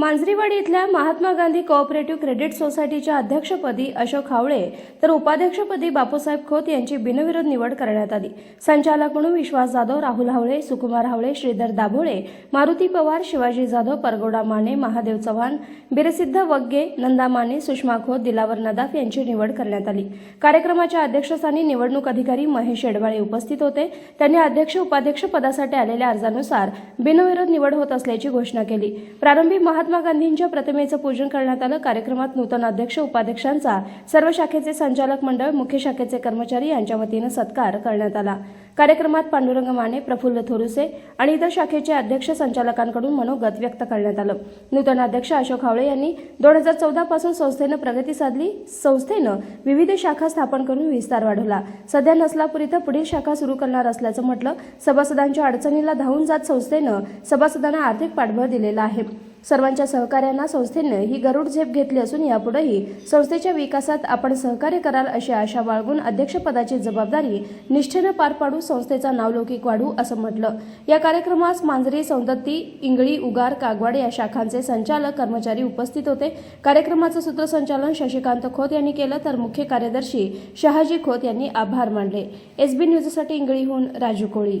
मांजरीवाडी इथल्या Mahatma Gandhi cooperative credit सोसायटीच्या अध्यक्षपदी अशोक हावळे तर उपाध्यक्षपदी बापूसाहेब खोत यांची बिनविरोध निवड करण्यात आली. संचालक म्हणून विश्वास जाधव राहुल हावळे सुकुमार हावळे श्रीधर दाभोळे मारुती पवार शिवाजी जाधव परगोडा माने महादेव चव्हाण बिरसिद्ध वग्गे नंदा माने सुषमा खोत दिलावर नदाफ यांची निवड करण्यात आली. कार्यक्रमाच्या अध्यक्षस्थानी निवडणूक अधिकारी महेश शेडवाळे उपस्थित होते. त्यांनी अध्यक्ष उपाध्यक्ष पदासाठी आलेल्या अर्जानुसार बिनविरोध निवड होत असल्याची घोषणा केली. प्रारंभी महात्मा गांधींच्या प्रतिमेचं पूजन करण्यात आलं. कार्यक्रमात नूतन अध्यक्ष उपाध्यक्षांचा सर्व शाखेचे संचालक मंडळ मुख्य शाखेचे कर्मचारी यांच्या वतीनं सत्कार करण्यात आला. कार्यक्रमात पांडुरंग माने प्रफुल्ल थोरुसे आणि इतर शाखेचे अध्यक्ष संचालकांकडून मनोगत व्यक्त करण्यात आलं. नूतन अध्यक्ष अशोक हावळे यांनी दोन हजार चौदा पासून संस्थेनं प्रगती साधली. संस्थेनं विविध शाखा स्थापन करून विस्तार वाढवला. सध्या नसलापूर इथं पुढील शाखा सुरू करणार असल्याचं म्हटलं. सभासदांच्या अडचणीला धावून जात संस्थेनं सभासदांना आर्थिक पाठबळ दिलेला आहे. सर्वांच्या सहकार्यांना संस्थेनं ही गरुड झेप घेतली असून यापुढेही संस्थेच्या विकासात आपण सहकार्य कराल अशी आशा बाळगून अध्यक्षपदाची जबाबदारी निष्ठेनं पार पाडू संस्थेचा नावलौकिक वाढू असं म्हटलं. या कार्यक्रमास मांजरी सौंदत्ती इंगळी उगार कागवाड या शाखांचे संचालक कर्मचारी उपस्थित होते. कार्यक्रमाचं सूत्रसंचालन शशिकांत खोत यांनी केलं तर मुख्य कार्यदर्शी शहाजी खोत यांनी आभार मानले. एसबी न्यूजसाठी इंगळीहून राजू कोळी.